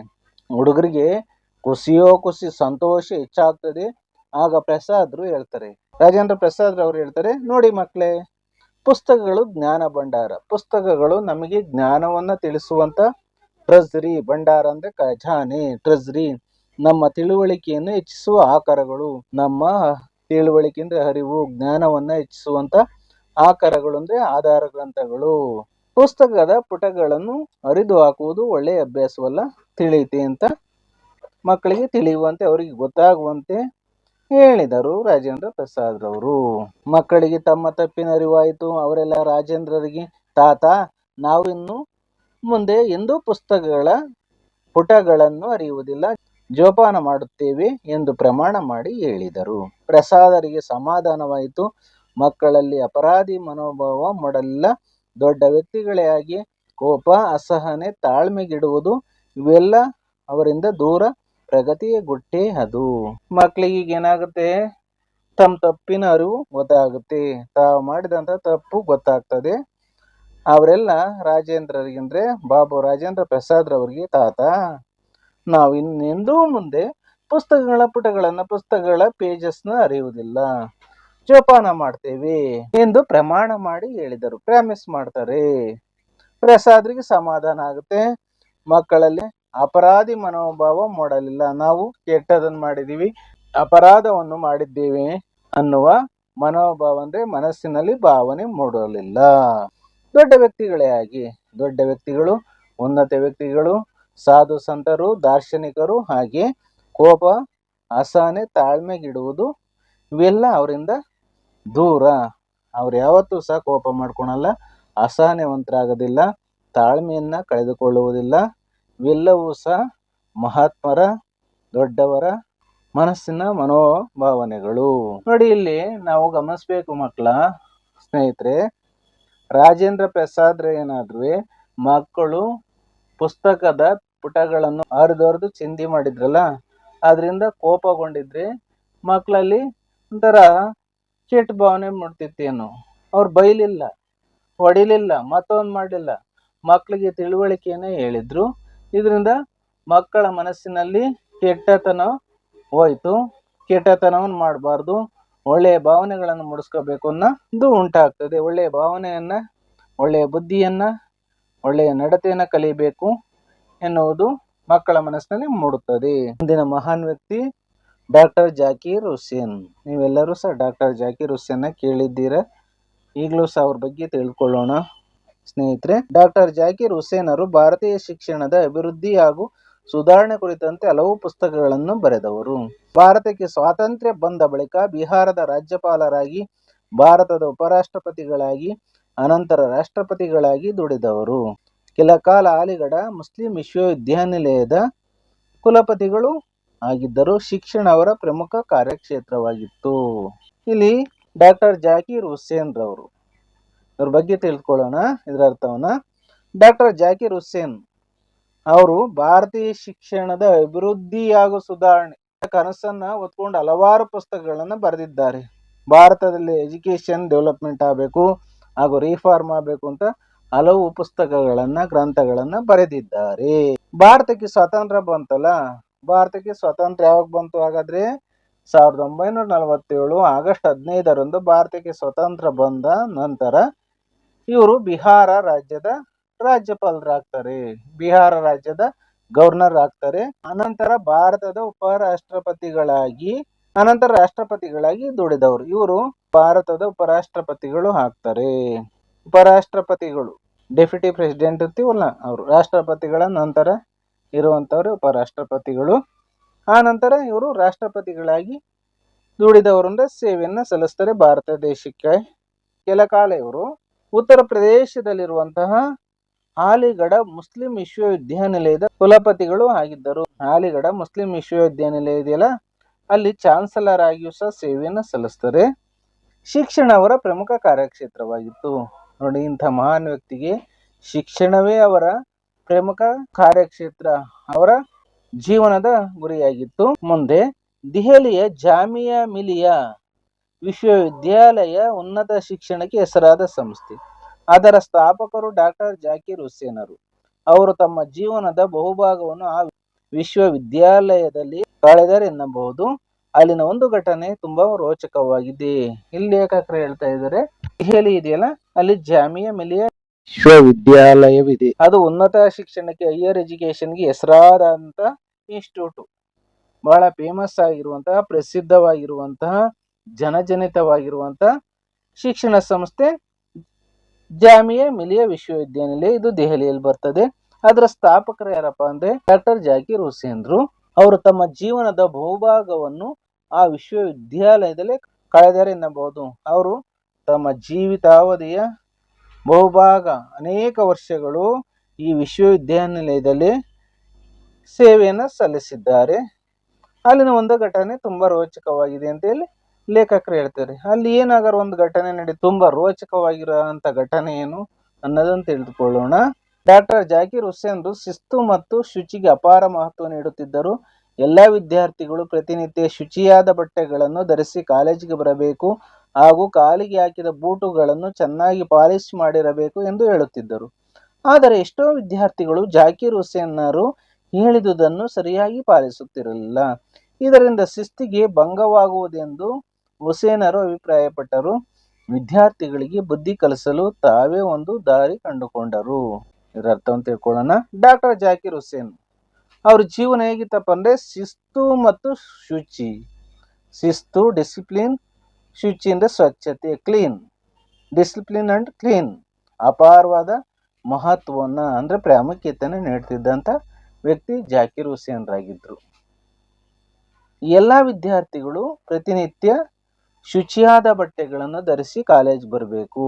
ಹುಡುಗರಿಗೆ ಖುಷಿಯೋ ಖುಷಿ, ಸಂತೋಷ ಹೆಚ್ಚಾಗ್ತದೆ. ಆಗ ಪ್ರಸಾದ್ರು ಹೇಳ್ತಾರೆ. ರಾಜೇಂದ್ರ ಪ್ರಸಾದ್ ರವರು ಹೇಳ್ತಾರೆ, ನೋಡಿ ಮಕ್ಕಳೇ ಪುಸ್ತಕಗಳು ಜ್ಞಾನ ಭಂಡಾರ. ಪುಸ್ತಕಗಳು ನಮಗೆ ಜ್ಞಾನವನ್ನ ತಿಳಿಸುವಂತ ಟ್ರೆಜರಿ ಭಂಡಾರ ಅಂದರೆ ಖಜಾನೆ ಟ್ರೆಜರಿ ನಮ್ಮ ತಿಳುವಳಿಕೆಯನ್ನು ಹೆಚ್ಚಿಸುವ ಆಕಾರಗಳು, ನಮ್ಮ ತಿಳುವಳಿಕೆ ಅಂದ್ರೆ ಅರಿವು ಜ್ಞಾನವನ್ನ ಹೆಚ್ಚಿಸುವಂತ ಆಕಾರಗಳು ಅಂದ್ರೆ ಆಧಾರ ಗ್ರಂಥಗಳು. ಪುಸ್ತಕದ ಪುಟಗಳನ್ನು ಹರಿದು ಹಾಕುವುದು ಒಳ್ಳೆಯ ಅಭ್ಯಾಸವಲ್ಲ ತಿಳಿಯುತ್ತೆ ಅಂತ ಮಕ್ಕಳಿಗೆ ತಿಳಿಯುವಂತೆ, ಅವರಿಗೆ ಗೊತ್ತಾಗುವಂತೆ ಹೇಳಿದರು. ರಾಜೇಂದ್ರ ಪ್ರಸಾದ್ ರವರು, ಮಕ್ಕಳಿಗೆ ತಮ್ಮ ತಪ್ಪಿನ ಅರಿವಾಯಿತು. ಅವರೆಲ್ಲ ರಾಜೇಂದ್ರರಿಗೆ, ತಾತ, ನಾವಿನ್ನು ಮುಂದೆ ಎಂದೂ ಪುಸ್ತಕಗಳ ಪುಟಗಳನ್ನು ಅರಿಯುವುದಿಲ್ಲ. ಜೋಪಾನ ಮಾಡುತ್ತೇವೆ ಎಂದು ಪ್ರಮಾಣ ಮಾಡಿ ಹೇಳಿದರು. ಪ್ರಸಾದರಿಗೆ ಸಮಾಧಾನವಾಯಿತು. ಮಕ್ಕಳಲ್ಲಿ ಅಪರಾಧಿ ಮನೋಭಾವ ಮೂಡಲಿಲ್ಲ. ದೊಡ್ಡ ವ್ಯಕ್ತಿಗಳೇ ಆಗಿ ಕೋಪ, ಅಸಹನೆ, ತಾಳ್ಮೆಗಿಡುವುದು ಇವೆಲ್ಲ ಅವರಿಂದ ದೂರ ಪ್ರಗತಿಯ ಗುಟ್ಟೆ ಅದು. ಮಕ್ಕಳಿಗೆ ಏನಾಗುತ್ತೆ? ತಮ್ಮ ತಪ್ಪಿನ ಅರಿವು ಗೊತ್ತಾಗುತ್ತೆ. ತಾವು ಮಾಡಿದಂತ ತಪ್ಪು ಗೊತ್ತಾಗ್ತದೆ. ಅವರೆಲ್ಲ ರಾಜೇಂದ್ರರಿಗೆ ಅಂದ್ರೆ ಬಾಬು ರಾಜೇಂದ್ರ ಪ್ರಸಾದ್ ರವರಿಗೆ ತಾತ. ನಾವು ಇನ್ನೆಂದೂ ಮುಂದೆ ಪುಸ್ತಕಗಳ ಪುಟಗಳನ್ನು ಪುಸ್ತಕಗಳ ಪೇಜಸ್ನ ಅರಿಯುವುದಿಲ್ಲ. ಜೋಪಾನ ಮಾಡ್ತೇವೆ ಎಂದು ಪ್ರಮಾಣ ಮಾಡಿ ಹೇಳಿದರು. ಪ್ರಾಮಿಸ್ ಮಾಡ್ತಾರೆ. ಪ್ರಸಾದ್ರಿಗೆ ಸಮಾಧಾನ ಆಗುತ್ತೆ. ಮಕ್ಕಳಲ್ಲಿ ಅಪರಾಧಿ ಮನೋಭಾವ ಮೂಡಲಿಲ್ಲ. ನಾವು ಕೆಟ್ಟದನ್ನು ಮಾಡಿದೀವಿ ಅಪರಾಧವನ್ನು ಮಾಡಿದ್ದೇವೆ ಅನ್ನುವ ಮನೋಭಾವ ಅಂದರೆ ಮನಸ್ಸಿನಲ್ಲಿ ಭಾವನೆ ಮೂಡಲಿಲ್ಲ. ದೊಡ್ಡ ವ್ಯಕ್ತಿಗಳೇ ಆಗಿ, ದೊಡ್ಡ ವ್ಯಕ್ತಿಗಳು, ಉನ್ನತ ವ್ಯಕ್ತಿಗಳು, ಸಾಧು ಸಂತರು, ದಾರ್ಶನಿಕರು ಹಾಗೆ ಕೋಪ, ಅಸಹನೆ, ತಾಳ್ಮೆಗಿಡುವುದು ಇವೆಲ್ಲ ಅವರಿಂದ ದೂರ. ಅವ್ರು ಯಾವತ್ತೂ ಸಹ ಕೋಪ ಮಾಡ್ಕೊಳಲ್ಲ, ಅಸಹನೆವಂತರಾಗೋದಿಲ್ಲ, ತಾಳ್ಮೆಯನ್ನು ಕಳೆದುಕೊಳ್ಳುವುದಿಲ್ಲ. ಇವೆಲ್ಲವೂ ಸಹ ಮಹಾತ್ಮರ, ದೊಡ್ಡವರ ಮನಸ್ಸಿನ ಮನೋಭಾವನೆಗಳು. ನೋಡಿ ಇಲ್ಲಿ ನಾವು ಗಮನಿಸ್ಬೇಕು ಮಕ್ಕಳ, ಸ್ನೇಹಿತರೆ, ರಾಜೇಂದ್ರ ಪ್ರಸಾದ್ ಏನಾದ್ರೂ ಮಕ್ಕಳು ಪುಸ್ತಕದ ಪುಟಗಳನ್ನು ಹರಿದೊರೆದು ಚಿಂದಿ ಮಾಡಿದ್ರಲ್ಲ, ಅದರಿಂದ ಕೋಪಗೊಂಡಿದ್ರೆ ಮಕ್ಕಳಲ್ಲಿ ಒಂಥರ ಕೆಟ್ಟ ಭಾವನೆ ಮೂಡ್ತಿತ್ತೇನು. ಅವ್ರು ಬೈಲಿಲ್ಲ, ಹೊಡಿಲಿಲ್ಲ, ಮತ್ತೊಂದು ಮಾಡಲಿಲ್ಲ. ಮಕ್ಕಳಿಗೆ ತಿಳುವಳಿಕೆಯನ್ನ ಹೇಳಿದ್ರು. ಇದರಿಂದ ಮಕ್ಕಳ ಮನಸ್ಸಿನಲ್ಲಿ ಕೆಟ್ಟತನ ಹೋಯ್ತು. ಕೆಟ್ಟತನವನ್ನು ಮಾಡಬಾರ್ದು. ಒಳ್ಳೆಯ ಭಾವನೆಗಳನ್ನು ಮೂಡಿಸ್ಕೋಬೇಕು ಅನ್ನೋದು ಉಂಟಾಗ್ತದೆ. ಒಳ್ಳೆಯ ಭಾವನೆಯನ್ನ, ಒಳ್ಳೆಯ ಬುದ್ಧಿಯನ್ನ, ಒಳ್ಳೆಯ ನಡತೆಯನ್ನ ಕಲಿಬೇಕು ಎನ್ನುವುದು ಮಕ್ಕಳ ಮನಸ್ಸಿನಲ್ಲಿ ಮೂಡುತ್ತದೆ. ಮುಂದಿನ ಮಹಾನ್ ವ್ಯಕ್ತಿ ಡಾಕ್ಟರ್ ಜಾಕೀರ್ ಹುಸೇನ್ ನೀವೆಲ್ಲರೂ ಸಹ ಡಾಕ್ಟರ್ ಜಾಕೀರ್ ಹುಸೇನ್ ಕೇಳಿದ್ದೀರ? ಈಗಲೂ ಸಹ ಅವ್ರ ಬಗ್ಗೆ ತಿಳ್ಕೊಳ್ಳೋಣ. ಸ್ನೇಹಿತರೆ, ಡಾಕ್ಟರ್ ಜಾಕಿರ್ ಹುಸೇನ್ ಅವರು ಭಾರತೀಯ ಶಿಕ್ಷಣದ ಅಭಿವೃದ್ಧಿ ಹಾಗೂ ಸುಧಾರಣೆ ಕುರಿತಂತೆ ಹಲವು ಪುಸ್ತಕಗಳನ್ನು ಬರೆದವರು. ಭಾರತಕ್ಕೆ ಸ್ವಾತಂತ್ರ್ಯ ಬಂದ ಬಳಿಕ ಬಿಹಾರದ ರಾಜ್ಯಪಾಲರಾಗಿ, ಭಾರತದ ಉಪರಾಷ್ಟ್ರಪತಿಗಳಾಗಿ, ಅನಂತರ ರಾಷ್ಟ್ರಪತಿಗಳಾಗಿ ದುಡಿದವರು. ಕೆಲ ಕಾಲ ಅಲಿಗಢ ಮುಸ್ಲಿಂ ವಿಶ್ವವಿದ್ಯಾನಿಲಯದ ಕುಲಪತಿಗಳು ಆಗಿದ್ದರು. ಶಿಕ್ಷಣ ಅವರ ಪ್ರಮುಖ ಕಾರ್ಯಕ್ಷೇತ್ರವಾಗಿತ್ತು. ಇಲ್ಲಿ ಡಾಕ್ಟರ್ ಜಾಕೀರ್ ಹುಸೇನ್ ರವರು ಇವ್ರ ಬಗ್ಗೆ ತಿಳ್ಕೊಳ್ಳೋಣ, ಇದರ ಅರ್ಥವನ್ನ. ಡಾಕ್ಟರ್ ಜಾಕಿರ್ ಹುಸೇನ್ ಅವರು ಭಾರತೀಯ ಶಿಕ್ಷಣದ ಅಭಿವೃದ್ಧಿ ಹಾಗೂ ಸುಧಾರಣೆ ಕನಸನ್ನ ಹೊತ್ಕೊಂಡು ಹಲವಾರು ಪುಸ್ತಕಗಳನ್ನು ಬರೆದಿದ್ದಾರೆ. ಭಾರತದಲ್ಲಿ ಎಜುಕೇಶನ್ ಡೆವಲಪ್ಮೆಂಟ್ ಆಗಬೇಕು ಹಾಗೂ ರಿಫಾರ್ಮ್ ಆಗಬೇಕು ಅಂತ ಹಲವು ಪುಸ್ತಕಗಳನ್ನ, ಗ್ರಂಥಗಳನ್ನ ಬರೆದಿದ್ದಾರೆ. ಭಾರತಕ್ಕೆ ಸ್ವಾತಂತ್ರ್ಯ ಬಂತಲ್ಲ? ಭಾರತಕ್ಕೆ ಸ್ವಾತಂತ್ರ್ಯ ಯಾವಾಗ ಬಂತು ಹಾಗಾದ್ರೆ? ಸಾವಿರದ ಒಂಬೈನೂರ ನಲವತ್ತೇಳು ಆಗಸ್ಟ್ ಹದಿನೈದರಂದು ಭಾರತಕ್ಕೆ ಸ್ವಾತಂತ್ರ್ಯ ಬಂದ ನಂತರ ಇವರು ಬಿಹಾರ ರಾಜ್ಯದ ರಾಜ್ಯಪಾಲರಾಗ್ತಾರೆ. ಬಿಹಾರ ರಾಜ್ಯದ ಗವರ್ನರ್ ಆಗ್ತಾರೆ. ಅನಂತರ ಭಾರತದ ಉಪರಾಷ್ಟ್ರಪತಿಗಳಾಗಿ, ಅನಂತರ ರಾಷ್ಟ್ರಪತಿಗಳಾಗಿ ದುಡಿದವರು. ಇವರು ಭಾರತದ ಉಪರಾಷ್ಟ್ರಪತಿಗಳು ಆಗ್ತಾರೆ. ಉಪರಾಷ್ಟ್ರಪತಿಗಳು. ಡೆಪ್ಯೂಟಿ ಪ್ರೆಸಿಡೆಂಟ್ ಅಂತೀವಲ್ಲ ಅವರು. ರಾಷ್ಟ್ರಪತಿಗಳ ನಂತರ ಇರುವಂತವರು ಉಪರಾಷ್ಟ್ರಪತಿಗಳು. ಆ ನಂತರ ಇವರು ರಾಷ್ಟ್ರಪತಿಗಳಾಗಿ ದುಡಿದವರಿಂದ ಸೇವೆಯನ್ನು ಸೇವೆಯನ್ನ ಸಲ್ಲಿಸ್ತಾರೆ ಭಾರತ ದೇಶಕ್ಕೆ. ಕೆಲ ಕಾಲ ಇವರು ಉತ್ತರ ಪ್ರದೇಶದಲ್ಲಿರುವಂತಹ ಆಲಿಗಢ ಮುಸ್ಲಿಂ ವಿಶ್ವವಿದ್ಯಾನಿಲಯದ ಕುಲಪತಿಗಳು ಆಗಿದ್ದರು. ಆಲಿಗಢ ಮುಸ್ಲಿಂ ವಿಶ್ವವಿದ್ಯಾನಿಲಯ ಇದೆಯಲ್ಲ? ಅಲ್ಲಿ ಚಾನ್ಸಲರ್ ಆಗಿಯೂ ಸಹ ಸೇವೆಯನ್ನು ಸಲ್ಲಿಸ್ತಾರೆ. ಶಿಕ್ಷಣ ಅವರ ಪ್ರಮುಖ ಕಾರ್ಯಕ್ಷೇತ್ರವಾಗಿತ್ತು. ನೋಡಿ, ಇಂಥ ಮಹಾನ್ ವ್ಯಕ್ತಿಗೆ ಶಿಕ್ಷಣವೇ ಅವರ ಪ್ರಮುಖ ಕಾರ್ಯಕ್ಷೇತ್ರ. ಅವರ ಜೀವನದ ಗುರಿಯಾಗಿತ್ತು. ಮುಂದೆ ದೆಹಲಿಯ ಜಾಮಿಯಾ ಮಿಲಿಯಾ ವಿಶ್ವವಿದ್ಯಾಲಯ ಉನ್ನತ ಶಿಕ್ಷಣಕ್ಕೆ ಹೆಸರಾದ ಸಂಸ್ಥೆ. ಅದರ ಸ್ಥಾಪಕರು ಡಾಕ್ಟರ್ ಜಾಕಿರ್ ಹುಸೇನರು. ಅವರು ತಮ್ಮ ಜೀವನದ ಬಹುಭಾಗವನ್ನು ಆ ವಿಶ್ವವಿದ್ಯಾಲಯದಲ್ಲಿ ಕಳೆದರೆ ಎನ್ನಬಹುದು ಅಲ್ಲಿನ ಒಂದು ಘಟನೆ ತುಂಬಾ ರೋಚಕವಾಗಿದೆ. ಇಲ್ಲಿ ಲೇಖಕರು ಹೇಳ್ತಾ ಇದ್ದಾರೆ. ದೆಹಲಿ ಇದೆಯಲ್ಲ? ಅಲ್ಲಿ ಜಾಮಿಯಾ ಮಿಲಿಯ ವಿಶ್ವವಿದ್ಯಾಲಯವಿದೆ. ಅದು ಉನ್ನತ ಶಿಕ್ಷಣಕ್ಕೆ ಹೈಯರ್ ಎಜುಕೇಶನ್ಗೆ ಹೆಸರಾದಂತ ಇನ್ಸ್ಟಿಟ್ಯೂಟ್. ಬಹಳ ಫೇಮಸ್ ಆಗಿರುವಂತಹ ಪ್ರಸಿದ್ಧವಾಗಿರುವಂತಹ ಜನಜನಿತವಾಗಿರುವಂತಹ ಶಿಕ್ಷಣ ಸಂಸ್ಥೆ ಜಾಮಿಯಾ ಮಿಲಿಯ ವಿಶ್ವವಿದ್ಯಾನಿಲಯ ಇದು ದೆಹಲಿಯಲ್ಲಿ ಬರ್ತದೆ. ಅದರ ಸ್ಥಾಪಕರು ಯಾರಪ್ಪ ಅಂದ್ರೆ ಡಾಕ್ಟರ್ ಜಾಕಿರ್ ಹುಸೇನ್ರು. ಅವರು ತಮ್ಮ ಜೀವನದ ಬಹುಭಾಗವನ್ನು ಆ ವಿಶ್ವವಿದ್ಯಾಲಯದಲ್ಲಿ ಕಳೆದರೆ ಎನ್ನಬಹುದು. ಅವರು ತಮ್ಮ ಜೀವಿತಾವಧಿಯ ಬಹುಭಾಗ ಅನೇಕ ವರ್ಷಗಳು ಈ ವಿಶ್ವವಿದ್ಯಾನಿಲಯದಲ್ಲಿ ಸೇವೆಯನ್ನು ಸಲ್ಲಿಸಿದ್ದಾರೆ. ಅಲ್ಲಿನ ಒಂದು ಘಟನೆ ತುಂಬಾ ರೋಚಕವಾಗಿದೆ ಅಂತ ಹೇಳಿ ಲೇಖಕರು ಹೇಳ್ತಾರೆ, ಅಲ್ಲಿ ಏನಾದರು ಒಂದು ಘಟನೆ ನಡೆ, ತುಂಬಾ ರೋಚಕವಾಗಿರುವಂತ ಘಟನೆ ಏನು ಅನ್ನೋದನ್ನು ತಿಳಿದುಕೊಳ್ಳೋಣ. ಡಾಕ್ಟರ್ ಜಾಕಿರ್ ಹುಸೇನ್ರು ಶಿಸ್ತು ಮತ್ತು ಶುಚಿಗೆ ಅಪಾರ ಮಹತ್ವ ನೀಡುತ್ತಿದ್ದರು. ಎಲ್ಲ ವಿದ್ಯಾರ್ಥಿಗಳು ಪ್ರತಿನಿತ್ಯ ಶುಚಿಯಾದ ಬಟ್ಟೆಗಳನ್ನು ಧರಿಸಿ ಕಾಲೇಜಿಗೆ ಬರಬೇಕು ಹಾಗೂ ಕಾಲಿಗೆ ಹಾಕಿದ ಬೂಟುಗಳನ್ನು ಚೆನ್ನಾಗಿ ಪಾಲಿಶ್ ಮಾಡಿರಬೇಕು ಎಂದು ಹೇಳುತ್ತಿದ್ದರು. ಆದರೆ ಎಷ್ಟೋ ವಿದ್ಯಾರ್ಥಿಗಳು ಜಾಕಿರ್ ಹುಸೇನ್ನರು ಹೇಳಿದುದನ್ನು ಸರಿಯಾಗಿ ಪಾಲಿಸುತ್ತಿರಲಿಲ್ಲ. ಇದರಿಂದ ಶಿಸ್ತಿಗೆ ಭಂಗವಾಗುವುದೆಂದು ಹುಸೇನರು ಅಭಿಪ್ರಾಯಪಟ್ಟರು. ವಿದ್ಯಾರ್ಥಿಗಳಿಗೆ ಬುದ್ಧಿ ಕಲಿಸಲು ತಾವೇ ಒಂದು ದಾರಿ ಕಂಡುಕೊಂಡರು. ಇದರ ಅರ್ಥವನ್ನು ತಿಳ್ಕೊಳ್ಳೋಣ. ಡಾಕ್ಟರ್ ಜಾಕಿರ್ ಹುಸೇನ್ ಅವ್ರ ಜೀವನ ಹೇಗಿತ್ತಪ್ಪ ಅಂದ್ರೆ ಶಿಸ್ತು ಮತ್ತು ಶುಚಿ. ಶಿಸ್ತು, ಡಿಸಿಪ್ಲಿನ್, ಶುಚಿ ಅಂದ್ರೆ ಸ್ವಚ್ಛತೆ, ಕ್ಲೀನ್. ಡಿಸಿಪ್ಲಿನ್ ಅಂಡ್ ಕ್ಲೀನ್ ಅಪಾರವಾದ ಮಹತ್ವವನ್ನು ಅಂದ್ರೆ ಪ್ರಾಮುಖ್ಯತೆಯನ್ನು ನೀಡ್ತಿದ್ದಂತ ವ್ಯಕ್ತಿ ಜಾಕಿರ್ ಹುಸೇನ್ರಾಗಿದ್ದರು ಎಲ್ಲ ವಿದ್ಯಾರ್ಥಿಗಳು ಪ್ರತಿನಿತ್ಯ ಶುಚಿಯಾದ ಬಟ್ಟೆಗಳನ್ನು ಧರಿಸಿ ಕಾಲೇಜ್ ಬರಬೇಕು.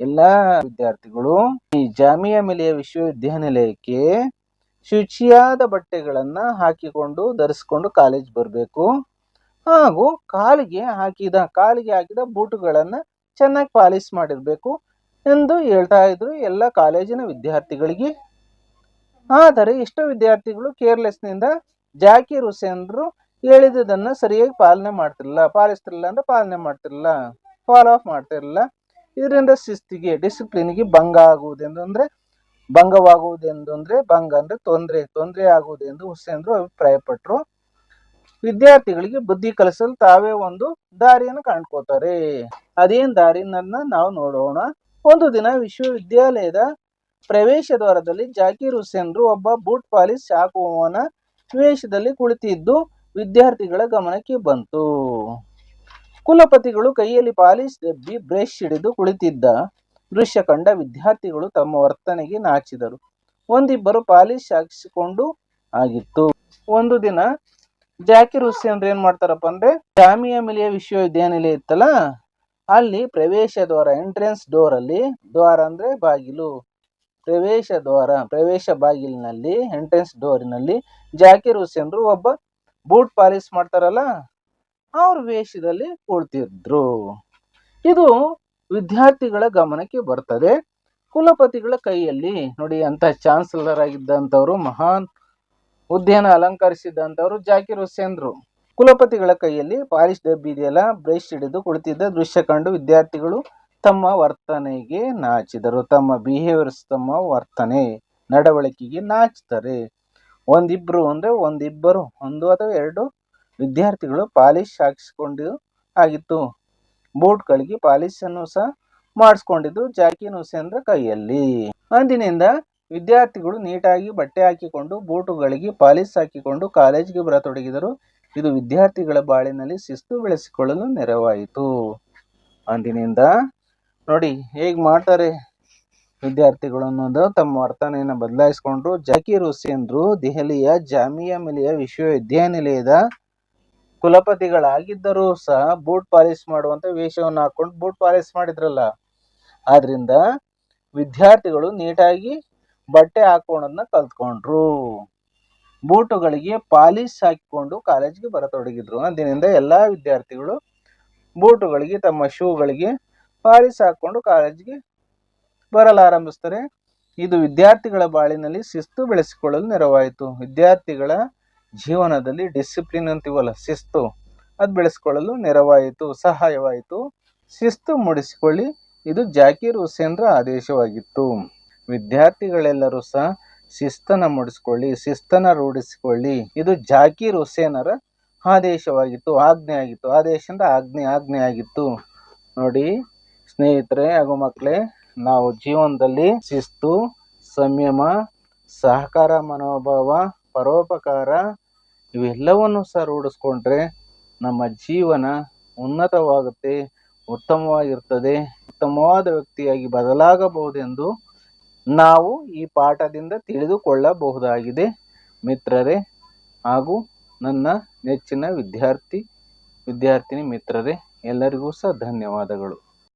ಎಲ್ಲ ವಿದ್ಯಾರ್ಥಿಗಳು ಈ ಜಾಮಿಯಾ ಮಿಲಿಯ ವಿಶ್ವವಿದ್ಯಾನಿಲಯಕ್ಕೆ ಶುಚಿಯಾದ ಬಟ್ಟೆಗಳನ್ನು ಹಾಕಿಕೊಂಡು ಧರಿಸಿಕೊಂಡು ಕಾಲೇಜ್ ಬರಬೇಕು. ಹಾಗೂ ಕಾಲಿಗೆ ಹಾಕಿದ ಕಾಲಿಗೆ ಹಾಕಿದ ಬೂಟುಗಳನ್ನು ಚೆನ್ನಾಗಿ ಪಾಲಿಸ್ ಮಾಡಿರಬೇಕು ಎಂದು ಹೇಳ್ತಾ ಇದ್ರು ಎಲ್ಲ ಕಾಲೇಜಿನ ವಿದ್ಯಾರ್ಥಿಗಳಿಗೆ. ಆದರೆ ಎಷ್ಟೋ ವಿದ್ಯಾರ್ಥಿಗಳು ಕೇರ್ಲೆಸ್ನಿಂದ ಜಾಕಿರ್ ಹುಸೇನ್ರು ಹೇಳಿದ್ದನ್ನ ಸರಿಯಾಗಿ ಪಾಲನೆ ಮಾಡ್ತಿರಲಿಲ್ಲ. ಪಾಲಿಸ್ತಿರಲಿಲ್ಲ ಅಂದ್ರೆ ಪಾಲನೆ ಮಾಡ್ತಿರಲಿಲ್ಲ. ಫಾಲೋ ಆಫ್ ಮಾಡ್ತಿರಲಿಲ್ಲ. ಇದರಿಂದ ಶಿಸ್ತಿಗೆ ಡಿಸಿಪ್ಲಿನ್ಗೆ ಭಂಗ ಆಗುವುದೆಂದು ಅಂದ್ರೆ, ಭಂಗವಾಗುವುದೆಂದು ಅಂದ್ರೆ, ಭಂಗ ಅಂದ್ರೆ ತೊಂದರೆ ತೊಂದರೆ ಆಗುವುದೆಂದು ಹುಸೇನ್ರು ಅಭಿಪ್ರಾಯಪಟ್ಟರು ವಿದ್ಯಾರ್ಥಿಗಳಿಗೆ ಬುದ್ಧಿ ಕಲಿಸಲು ತಾವೇ ಒಂದು ದಾರಿಯನ್ನು ಕಂಡ್ಕೋತಾರೆ ಅದೇನ್ ದಾರಿನನ್ನ ನಾವು ನೋಡೋಣ. ಒಂದು ದಿನ ವಿಶ್ವವಿದ್ಯಾಲಯದ ಪ್ರವೇಶ ದ್ವಾರದಲ್ಲಿ ಜಾಕೀರ್ ಹುಸೇನ್ರು ಒಬ್ಬ ಬೂಟ್ ಪಾಲಿಸ್ ಹಾಕುವವನ ವೇಷದಲ್ಲಿ ಕುಳಿತಿದ್ದು ವಿದ್ಯಾರ್ಥಿಗಳ ಗಮನಕ್ಕೆ ಬಂತು. ಕುಲಪತಿಗಳು ಕೈಯಲ್ಲಿ ಪಾಲಿಶ್ ಡಬ್ಬಿ ಬ್ರಷ್ ಹಿಡಿದು ಕುಳಿತಿದ್ದ ದೃಶ್ಯ ಕಂಡ ವಿದ್ಯಾರ್ಥಿಗಳು ತಮ್ಮ ವರ್ತನೆಗೆ ನಾಚಿದರು. ಒಂದಿಬ್ಬರು ಪಾಲಿಶ್ ಹಾಕಿಸಿಕೊಂಡು ಆಗಿತ್ತು. ಒಂದು ದಿನ, ಜಾಕಿರ್ ಹುಸೇನ್ ಏನ್ ಮಾಡ್ತಾರಪ್ಪ ಅಂದ್ರೆ, ಜಾಮಿಯಾ ಮಿಲಿಯ ವಿಶ್ವವಿದ್ಯಾನಿಲಯ ಇತ್ತಲ್ಲ, ಅಲ್ಲಿ ಪ್ರವೇಶ ದ್ವಾರ ಎಂಟ್ರೆನ್ಸ್ ಡೋರ್ ಅಲ್ಲಿ, ದ್ವಾರ ಅಂದ್ರೆ ಬಾಗಿಲು. ಪ್ರವೇಶ ದ್ವಾರ, ಪ್ರವೇಶ ಬಾಗಿಲಿನಲ್ಲಿ ಎಂಟ್ರೆನ್ಸ್ ಡೋರಿನಲ್ಲಿ ಜಾಕಿರ್ ಹುಸೇನ್ರು ಒಬ್ಬ ಬೂಟ್ ಪಾಲಿಶ್ ಮಾಡ್ತಾರಲ್ಲ, ಅವ್ರ ವೇಷದಲ್ಲಿ ಕೂಡ್ತಿದ್ರು ಇದು ವಿದ್ಯಾರ್ಥಿಗಳ ಗಮನಕ್ಕೆ ಬರ್ತದೆ. ಕುಲಪತಿಗಳ ಕೈಯಲ್ಲಿ, ನೋಡಿ ಅಂತ ಚಾನ್ಸಲರ್ ಆಗಿದ್ದಂಥವ್ರು, ಮಹಾನ್ ಹುದ್ದೆಯನ್ನು ಅಲಂಕರಿಸಿದಂಥವ್ರು ಜಾಕಿರ್ ಹುಸೇನ್ರು. ಕುಲಪತಿಗಳ ಕೈಯಲ್ಲಿ ಪಾಲಿಶ್ ಡಬ್ಬಿ ಇದೆಯಲ್ಲ, ಬ್ರಷ್ ಹಿಡಿದು ಕುಳಿತಿದ್ದ ದೃಶ್ಯ ಕಂಡು ವಿದ್ಯಾರ್ಥಿಗಳು ತಮ್ಮ ವರ್ತನೆಗೆ ನಾಚಿದರು. ತಮ್ಮ ಬಿಹೇವಿಯರ್ಸ್ ತಮ್ಮ ವರ್ತನೆ, ನಡವಳಿಕೆಗೆ ನಾಚ್ತಾರೆ. ಒಂದಿಬ್ರು ಅಂದ್ರೆ ಒಂದಿಬ್ಬರು, ಒಂದು ಅಥವಾ ಎರಡು ವಿದ್ಯಾರ್ಥಿಗಳು ಪಾಲಿಶ್ ಹಾಕಿಸಿಕೊಂಡು ಆಗಿತ್ತು. ಬೂಟ್ಗಳಿಗೆ ಪಾಲಿಶ್ ಅನ್ನು ಸಹ ಮಾಡಿಸ್ಕೊಂಡಿದ್ದು ಜಾಕಿನ್ ಅಂದ್ರೆ ಕೈಯಲ್ಲಿ. ಅಂದಿನಿಂದ ವಿದ್ಯಾರ್ಥಿಗಳು ನೀಟಾಗಿ ಬಟ್ಟೆ ಹಾಕಿಕೊಂಡು ಬೂಟುಗಳಿಗೆ ಪಾಲಿಶ್ ಹಾಕಿಕೊಂಡು ಕಾಲೇಜಿಗೆ ಬರತೊಡಗಿದರು. ಇದು ವಿದ್ಯಾರ್ಥಿಗಳ ಬಾಳಿನಲ್ಲಿ ಶಿಸ್ತು ಬೆಳೆಸಿಕೊಳ್ಳಲು ನೆರವಾಯಿತು. ಅಂದಿನಿಂದ ನೋಡಿ ಹೇಗ್ ಮಾಡ್ತಾರೆ ವಿದ್ಯಾರ್ಥಿಗಳು ಅನ್ನೋದು ತಮ್ಮ ವರ್ತನೆಯನ್ನು ಬದಲಾಯಿಸಿಕೊಂಡ್ರು. ಜಾಕೀರ್ ಹುಸೇನ್ರು ದೆಹಲಿಯ ಜಾಮಿಯಾ ಮಿಲಿಯ ವಿಶ್ವವಿದ್ಯಾನಿಲಯದ ಕುಲಪತಿಗಳಾಗಿದ್ದರೂ ಸಹ ಬೂಟ್ ಪಾಲಿಶ್ ಮಾಡುವಂತ ವೇಷವನ್ನು ಹಾಕೊಂಡು ಬೂಟ್ ಪಾಲಿಶ್ ಮಾಡಿದ್ರಲ್ಲ. ಆದ್ರಿಂದ ವಿದ್ಯಾರ್ಥಿಗಳು ನೀಟಾಗಿ ಬಟ್ಟೆ ಹಾಕೋಣದನ್ನ ಕಲ್ತ್ಕೊಂಡ್ರು. ಬೂಟುಗಳಿಗೆ ಪಾಲಿಶ್ ಹಾಕಿಕೊಂಡು ಕಾಲೇಜ್ಗೆ ಬರತೊಡಗಿದ್ರು. ಅಂದಿನಿಂದ ಎಲ್ಲಾ ವಿದ್ಯಾರ್ಥಿಗಳು ಬೂಟುಗಳಿಗೆ ತಮ್ಮ ಶೂಗಳಿಗೆ ಪಾಲಿಶ್ ಹಾಕೊಂಡು ಕಾಲೇಜ್ಗೆ ಬರಲಾರಂಭಿಸ್ತಾರೆ ಇದು ವಿದ್ಯಾರ್ಥಿಗಳ ಬಾಳಿನಲ್ಲಿ ಶಿಸ್ತು ಬೆಳೆಸಿಕೊಳ್ಳಲು ನೆರವಾಯಿತು. ವಿದ್ಯಾರ್ಥಿಗಳ ಜೀವನದಲ್ಲಿ ಡಿಸಿಪ್ಲಿನ್ ಅಂತೀವಲ್ಲ, ಶಿಸ್ತು. ಅದು ಬೆಳೆಸಿಕೊಳ್ಳಲು ನೆರವಾಯಿತು, ಸಹಾಯವಾಯಿತು. ಶಿಸ್ತು ಮೂಡಿಸಿಕೊಳ್ಳಿ. ಇದು ಜಾಕೀರ್ ಹುಸೇನ್ರ ಆದೇಶವಾಗಿತ್ತು. ವಿದ್ಯಾರ್ಥಿಗಳೆಲ್ಲರೂ ಸಹ ಶಿಸ್ತನ ಮೂಡಿಸಿಕೊಳ್ಳಿ ಶಿಸ್ತನ ರೂಢಿಸಿಕೊಳ್ಳಿ. ಇದು ಜಾಕೀರ್ ಹುಸೇನರ ಆದೇಶವಾಗಿತ್ತು, ಆಜ್ಞೆ ಆಗಿತ್ತು. ಆದೇಶದ ಆಜ್ಞೆ ಆಜ್ಞೆ ಆಗಿತ್ತು. ನೋಡಿ ಸ್ನೇಹಿತರೆ ಹಾಗೂ ಮಕ್ಕಳೇ ನಾವು ಜೀವನದಲ್ಲಿ ಶಿಸ್ತು, ಸಂಯಮ, ಸಹಕಾರ, ಮನೋಭಾವ, ಪರೋಪಕಾರ ಇವೆಲ್ಲವನ್ನು ಸಹ ರೂಢಿಸ್ಕೊಂಡ್ರೆ ನಮ್ಮ ಜೀವನ ಉನ್ನತವಾಗುತ್ತೆ, ಉತ್ತಮವಾಗಿರ್ತದೆ, ಉತ್ತಮವಾದ ವ್ಯಕ್ತಿಯಾಗಿ ಬದಲಾಗಬಹುದೆಂದು ನಾವು ಈ ಪಾಠದಿಂದ ತಿಳಿದುಕೊಳ್ಳಬಹುದಾಗಿದೆ. ಮಿತ್ರರೇ ಹಾಗೂ ನನ್ನ ನೆಚ್ಚಿನ ವಿದ್ಯಾರ್ಥಿ, ವಿದ್ಯಾರ್ಥಿನಿ ಮಿತ್ರರೇ, ಎಲ್ಲರಿಗೂ ಸಹ ಧನ್ಯವಾದಗಳು.